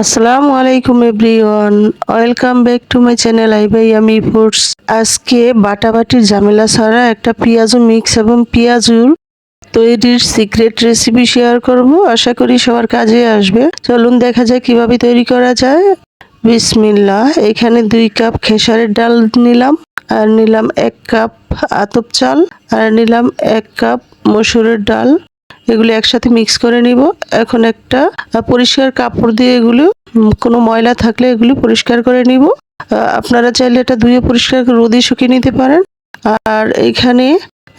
আসসালামু আলাইকুম everyone. Welcome back to my channel I বাই আমি ফুডস আজকে বাটাবাটির ঝামেলা ছাড়া একটা পেঁয়াজু মিক্স এবং পেঁয়াজুর তৈরির সিক্রেট রেসিপি শেয়ার করব। আশা করি সবার কাজে আসবে। চলুন দেখা যায় কীভাবে তৈরি করা যায়। বিসমিল্লাহ, এখানে দুই কাপ খেসারের ডাল নিলাম, আর নিলাম এক কাপ আতপ চাল, আর নিলাম এক কাপ মসুরের ডাল। এগুলো একসাথে মিক্স করে নিব। এখন একটা পরিষ্কার কাপড় দিয়ে এগুলো কোনো ময়লা থাকলে এগুলো পরিষ্কার করে নিব। আপনারা চাইলে এটা ধুয়ে পরিষ্কার করে রোদে শুকিয়ে নিতে পারেন। আর এখানে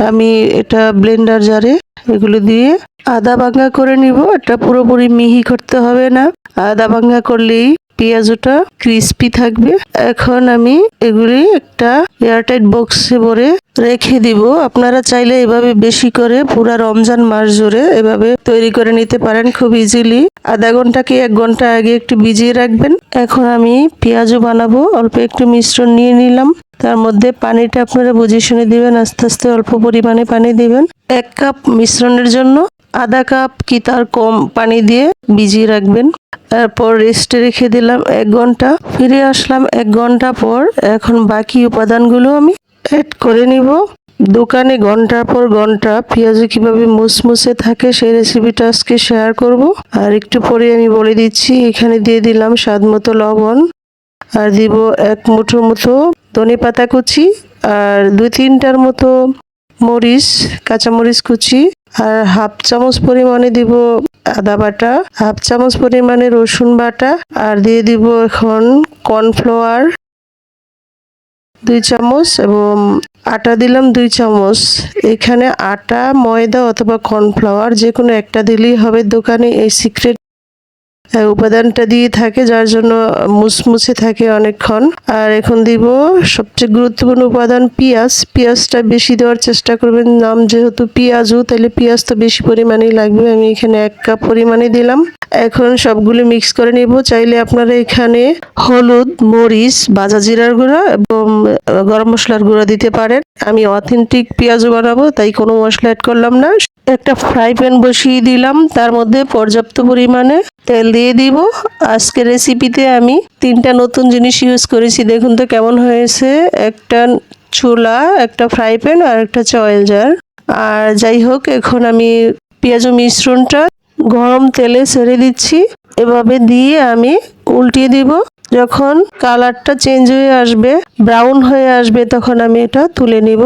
আমি এটা ব্লেন্ডার জারে এগুলো দিয়ে আদা ভাঙ্গা করে নিব। এটা পুরোপুরি মিহি করতে হবে না। আদা ভাঙ্গা করলেই পেঁয়াজটা ক্রিস্পি থাকবে। এখন আমি এগুলি একটা এয়ারটাইট বক্সে ভরে রেখে দিব। আপনারা চাইলে এভাবে বেশি করে পুরা রমজান মাস জুড়ে এভাবে তৈরি করে নিতে পারেন খুব ইজিলি আধা ঘণ্টা কি এক ঘণ্টা আগে একটু ভিজিয়ে রাখবেন? এখন আমি পেঁয়াজও বানাবো। অল্প একটু মিশ্রণ নিয়ে নিলাম। তার মধ্যে পানিটা আপনারা বুঝে শুনে দিবেন। আস্তে আস্তে অল্প পরিমাণে পানি দিবেন। এক কাপ মিশ্রণের জন্য আধা কাপ কি তার কম পানি দিয়ে ভিজিয়ে রাখবেন। তারপর রেস্টে রেখে দিলাম এক ঘণ্টা। ফিরে আসলাম এক ঘণ্টা পর। এখন বাকি উপাদানগুলো আমি অ্যাড করে নিব। দোকানে ঘণ্টার পর ঘণ্টা পেঁয়াজ কীভাবে মুসমুসে থাকে সেই রেসিপিটা আজকে শেয়ার করব। আর একটু পরে আমি বলে দিচ্ছি, এখানে দিয়ে দিলাম স্বাদ মতো লবণ। আর দিব এক মুঠো মতো ধনে পাতা কুচি। আর দুই তিনটার মতো মরিচ কাঁচামরিচ কুচি আর হাফ চামচ পরিমাণে দিব আদা বাটা, হাফ চামচ পরিমাণে রসুন বাটা আর দিয়ে দিব এখন কর্নফ্লাওয়ার, দুই চামচ এবং আটা দিলাম দুই চামচ। এখানে আটা, ময়দা অথবা কর্নফ্লাওয়ার যে কোনো একটা দিলেই হবে। দোকানে এই সিক্রেট উপাদানটা দিয়ে থাকে, যার জন্য মুসমুসে থাকে অনেকক্ষণ। আর এখন দিব সবচেয়ে গুরুত্বপূর্ণ উপাদান পেঁয়াজ। পেঁয়াজটা বেশি দেওয়ার চেষ্টা করবেন। নাম যেহেতু পেঁয়াজও তাহলে পেঁয়াজ তো বেশি পরিমাণেই লাগবে। আমি এখানে এক কাপ পরিমাণে দিলাম। এখন সবগুলো মিক্স করে নিব। চাইলে আপনারা এখানে হলুদ, মরিচ, বাজা জিরার গুঁড়া এবং গরম মশলার গুঁড়া দিতে পারেন। আমি অথেন্টিক পেঁয়াজও বানাবো, তাই কোনো মশলা অ্যাড করলাম না। একটা ফ্রাই প্যান বসিয়ে দিলাম, তার মধ্যে পর্যাপ্ত পরিমাণে তেল দিয়ে দিব। আজকে রেসিপিতে আমি তিনটা নতুন জিনিস ইউজ করেছি, দেখুন তো কেমন হয়েছে। একটা চুলা, একটা ফ্রাই প্যান আর একটা অয়েল জার আর যাই হোক, এখন আমি পেঁয়াজ মিশ্রণটা গরম তেলে ছেড়ে দিচ্ছি। এভাবে দিয়ে আমি উল্টিয়ে দিব। যখন কালারটা চেঞ্জ হয়ে আসবে, ব্রাউন হয়ে আসবে, তখন আমি এটা তুলে নিব।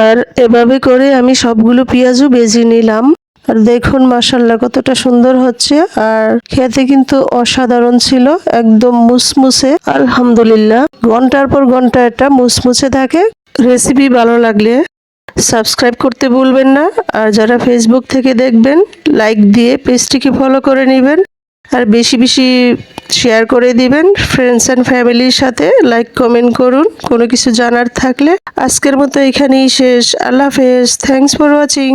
আর এভাবে করে আমি সবগুলো পেঁয়াজও বেজে নিলাম। আর দেখুন মাসাল্লা কতটা সুন্দর হচ্ছে। আর খেতে কিন্তু অসাধারণ ছিল, একদম মুসমুসে। আলহামদুলিল্লাহ, ঘণ্টার পর ঘণ্টা এটা মুসমুসে থাকে। রেসিপি ভালো লাগলে সাবস্ক্রাইব করতে ভুলবেন না। আর যারা ফেসবুক থেকে দেখবেন লাইক দিয়ে পেজটিকে ফলো করে নেবেন। আর বেশি বেশি শেয়ার করে দিবেন ফ্রেন্ডস অ্যান্ড ফ্যামিলির সাথে লাইক কমেন্ট করুন, কোনো কিছু জানার থাকলে। আজকের মতো এখানেই শেষ। আল্লাহ হাফেজ। Thanks for watching